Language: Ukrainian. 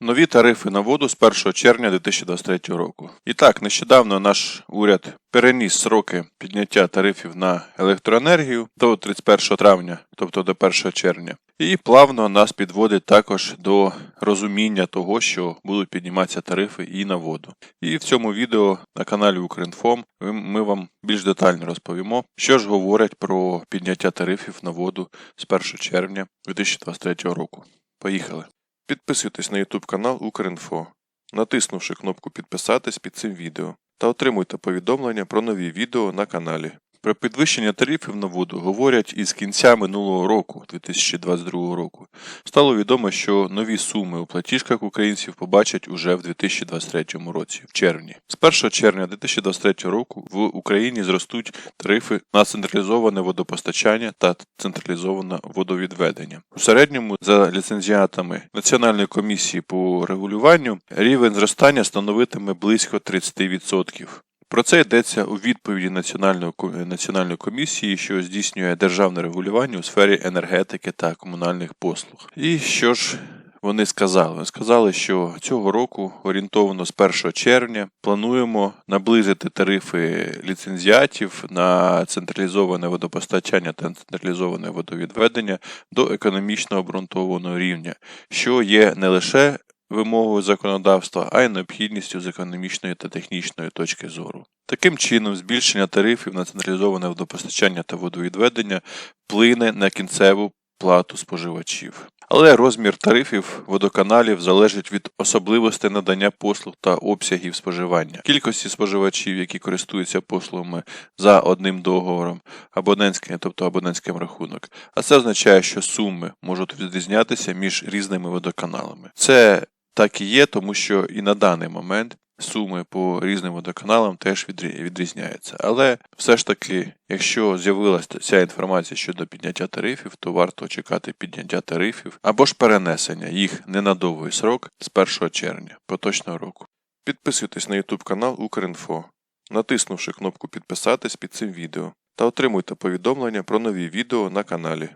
Нові тарифи на воду з 1 червня 2023 року. І так, нещодавно наш уряд переніс сроки підняття тарифів на електроенергію до 31 травня, тобто до 1 червня. І плавно нас підводить також до розуміння того, що будуть підніматися тарифи і на воду. І в цьому відео на каналі Укрінформ ми- ми вам більш детально розповімо, що ж говорять про підняття тарифів на воду з 1 червня 2023 року. Поїхали! Підписуйтесь на YouTube канал Укрінфо, натиснувши кнопку Підписатись під цим відео та отримуйте повідомлення про нові відео на каналі. Про підвищення тарифів на воду говорять із кінця минулого року, 2022 року. Стало відомо, що нові суми у платіжках українців побачать уже в 2023 році, в червні. З 1 червня 2023 року в Україні зростуть тарифи на централізоване водопостачання та централізоване водовідведення. У середньому за ліцензіатами Національної комісії по регулюванню рівень зростання становитиме близько 30%. Про це йдеться у відповіді Національної, комісії, що здійснює державне регулювання у сфері енергетики та комунальних послуг. І що ж вони сказали? Вони сказали, що цього року, орієнтовано з 1 червня, плануємо наблизити тарифи ліцензіатів на централізоване водопостачання та централізоване водовідведення до економічно обґрунтованого рівня, що є не лише вимогою законодавства, а й необхідністю з економічної та технічної точки зору. Таким чином, збільшення тарифів на централізоване водопостачання та водовідведення вплине на кінцеву плату споживачів. Але розмір тарифів водоканалів залежить від особливостей надання послуг та обсягів споживання, кількості споживачів, які користуються послугами за одним договором, абонентським, тобто абонентським рахунок. А це означає, що суми можуть відрізнятися між різними водоканалами. Це так і є, тому що і на даний момент суми по різним водоканалам теж відрізняються. Але все ж таки, якщо з'явилася ця інформація щодо підняття тарифів, то варто чекати підняття тарифів або ж перенесення їх не на довгий срок з 1 червня поточного року. Підписуйтесь на YouTube канал Укрінфо, натиснувши кнопку Підписатись під цим відео та отримуйте повідомлення про нові відео на каналі.